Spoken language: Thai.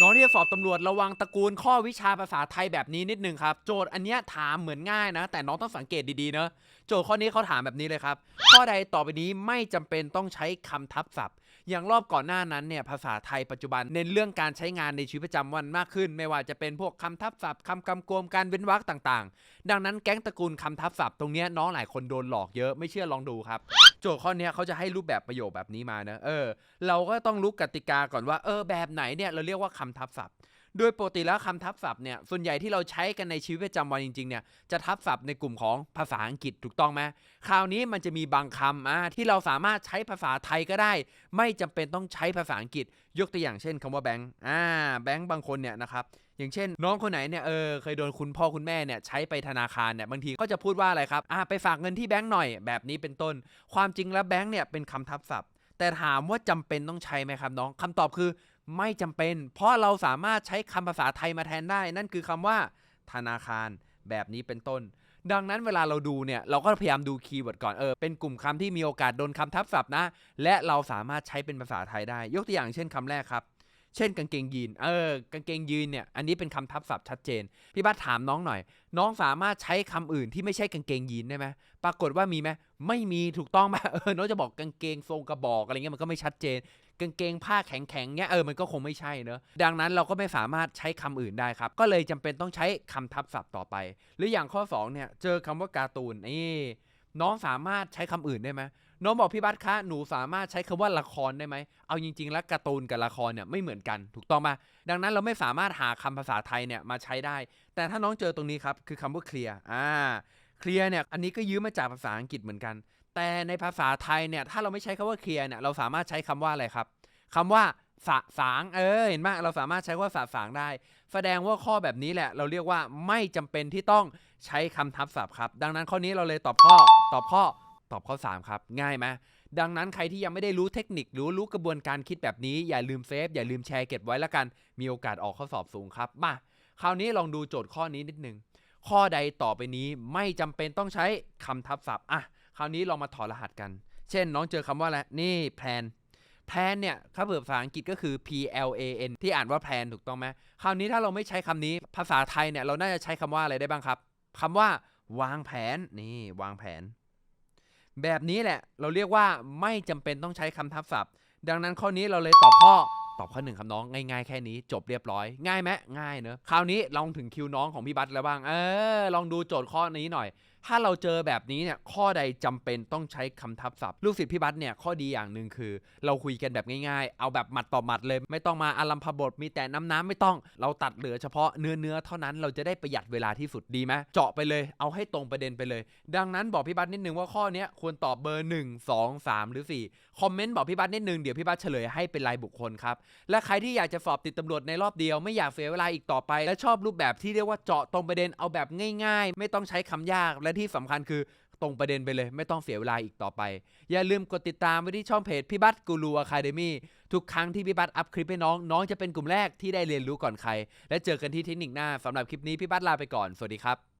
น้องที่จะสอบตำรวจระวังตระกูลข้อวิชาภาษาไทยแบบนี้นิดนึงครับ โจทย์อันเนี้ยถามเหมือนง่ายนะ แต่น้องต้องสังเกตดีๆเนอะโจทย์ข้อนี้เขาถามแบบนี้เลยครับ ข้อใดต่อไปนี้ไม่จำเป็นต้องใช้คำทับศัพท์ อย่างรอบก่อนหน้านั้นเนี่ยภาษาไทยปัจจุบันเน้นเรื่องการใช้งานในชีวิตประจำวันมากขึ้น ไม่ว่าจะเป็นพวกคำทับศัพท์คำกำกวมการเว้นวรรคต่าง ๆ ดังนั้นแก๊งตระกูลคำทับศัพท์ตรงเนี้ยน้องหลายคนโดนหลอกเยอะไม่เชื่อลองดูครับ จทย์ข้อนี้เขาจะให้รูปแบบประโยคแบบนี้มานะเออ เราก็ต้องรู้กติกาก่อนว่า เออแบบไหนเนี่ยเราเรียกว่าคำทับศัพท์ โดยปกติแล้วคำทับศัพท์เนี่ยส่วนใหญ่ที่เราใช้กันในชีวิตประจำวันจริงๆเนี่ยจะทับศัพท์ในกลุ่มของภาษาอังกฤษถูกต้องไหมคราวนี้มันจะมีบางคำอะที่เราสามารถใช้ภาษาไทยก็ได้ ไม่จำเป็นต้องใช้ภาษาอังกฤษ ยกตัวอย่างเช่นคำว่าแบงค์อ่าแบงค์บางคนเนี่ยนะครับอย่างเช่น น้องคนไหนเนี่ยเออเคยโดนคุณพ่อคุณแม่เนี่ยใช้ไปธนาคารเนี่ยบางทีก็จะพูดว่าอะไรครับอ่าไปฝากเงินที่แบงค์หน่อยแบบนี้เป็นต้น ความจริงแล้วแบงค์เนี่ยเป็นคำทับศัพท์ แต่ถามว่าจำเป็นต้องใช้ไหมครับน้องคำตอบคือไม่จำเป็น เพราะเราสามารถใช้คำภาษาไทยมาแทนได้ นั่นคือคำว่า ธนาคารแบบนี้เป็นต้น ดังนั้นเวลาเราดูเนี่ย เราก็พยายามดูคีย์เวิร์ดก่อนเออเป็นกลุ่มคำที่มีโอกาสโดนคำทับศัพท์นะ และเราสามารถใช้เป็นภาษาไทยได้ ยกตัวอย่างเช่นคำแรกครับ เช่นกางเกงยีน เออกางเกงยีนเนี่ย อันนี้เป็นคำทับศัพท์ชัดเจน พี่บัสถามน้องหน่อย น้องสามารถใช้คำอื่นที่ไม่ใช่กางเกงยีนได้ไหมปรากฏว่ามีไหมไม่มีถูกต้องไหมเออ น้องจะบอกกางเกงทรงกระบอกอะไรเงี้ยมันก็ไม่ชัดเจน กางเกงผ้าแข็งๆเนี้ยเออ มันก็คงไม่ใช่เนอะ ดังนั้นเราก็ไม่สามารถใช้คำอื่นได้ครับ ก็เลยจำเป็นต้องใช้คำทับศัพท์ต่อไป หรืออย่างข้อสองเนี่ย เจอคำว่าการ์ตูนนี่ น้องสามารถใช้คำอื่นได้ไหมน้องบอกพี่บัสคะหนูสามารถใช้คำว่าละครได้ไหมเอาจริง ๆ แล้วการ์ตูนกับละครเนี่ยไม่เหมือนกันถูกต้องปะดังนั้นเราไม่สามารถหาคำภาษาไทยเนี่ยมาใช้ได้ แต่ถ้าน้องเจอตรงนี้ครับคือคำว่าเคลียร์อ่าเคลียร์เนี่ยอันนี้ก็ยืมมาจากภาษาอังกฤษเหมือนกัน แต่ในภาษาไทยเนี่ยถ้าเราไม่ใช้คำว่าเคลียร์เนี่ยเราสามารถใช้คำว่าอะไรครับคำว่า สะสางเออเห็นไหมเราสามารถใช้ว่าสะสางได้ แสดงว่าข้อแบบนี้แหละ เราเรียกว่าไม่จำเป็นที่ต้องใช้คำทับศัพท์ครับ ดังนั้นข้อนี้เราเลยตอบข้อตอบข้อตอบข้อ 3 ครับ ง่ายไหมดังนั้นใครที่ยังไม่ได้รู้เทคนิคหรือรู้กระบวนการคิดแบบนี้ อย่าลืมเซฟอย่าลืมแชร์เก็บไว้ล้วกัน มีโอกาสออกข้อสอบสูงครับมาคราวนี้ลองดูโจทย์ข้อนี้นิดนึงข้อใดต่อไปนี้ไม่จำเป็นต้องใช้คำทับศัพท์อะคราวนี้ลองมาถอดรหัสกัน เช่น น้องเจอคำว่าอะไรนี่แพลน แพลนเนี่ยถ้าเผื่อภาษาอังกฤษก็คือ P L A N ที่อ่านว่าแพลนถูกต้องไหมคราวนี้ถ้าเราไม่ใช้คำนี้ภาษาไทยเนี่ยเราน่าจะใช้คำว่าอะไรได้บ้างครับคำว่าวางแผนนี่วางแผน แบบนี้แหละ เราเรียกว่าไม่จำเป็นต้องใช้คำทับศัพท์ ดังนั้นข้อนี้เราเลยตอบข้อตอบข้อหนึ่งครับน้องง่ายๆแค่นี้จบเรียบร้อย ง่ายไหมง่ายเนอะคราวนี้ลองถึงคิวน้องของพี่บัตแล้วบ้าง เออลองดูโจทย์ข้อนี้หน่อย ถ้าเราเจอแบบนี้เนี่ยข้อใดจำเป็นต้องใช้คำทับศัพท์ ลูกศิษย์พี่บัตเนี่ยข้อดีอย่างหนึ่งคือ เราคุยกันแบบง่ายๆ เอาแบบหมัดต่อหมัดเลย ไม่ต้องมาอารัมพบทมีแต่น้ำน้ำไม่ต้อง เราตัดเหลือเฉพาะเนื้อเนื้อเท่านั้นเราจะได้ประหยัดเวลาที่สุดดีไหมเจาะไปเลยเอาให้ตรงประเด็นไปเลย ดังนั้นบอกพี่บัตนิดนึงว่าข้อนี้ควรตอบเบอร์ 1 2 3 หรือ 4 คอมเมนต์บอกพี่บัตนิดนึงเดี๋ยวพี่บัตเฉลยให้เป็นรายบุคคลครับและใครที่อยากจะสอบติดตำรวจในรอบเดียวไม่อยากเสียเวลาอีกต่อไป และชอบรูปแบบที่เรียกว่าเจาะตรงประเด็นเอาแบบง่าย ๆ ไม่ต้องใช้คำยากและที่สำคัญคือตรงประเด็นไปเลยไม่ต้องเสียเวลาอีกต่อไป อย่าลืมกดติดตามไว้ที่ช่องเพจพี่บัตกูรูอะคาเดมี่ทุกครั้งที่พี่บัตอัพคลิปให้น้อง น้องจะเป็นกลุ่มแรกที่ได้เรียนรู้ก่อนใคร และเจอกันที่เทคนิคหน้าสำหรับคลิปนี้พี่บัตลาไปก่อนสวัสดีครับ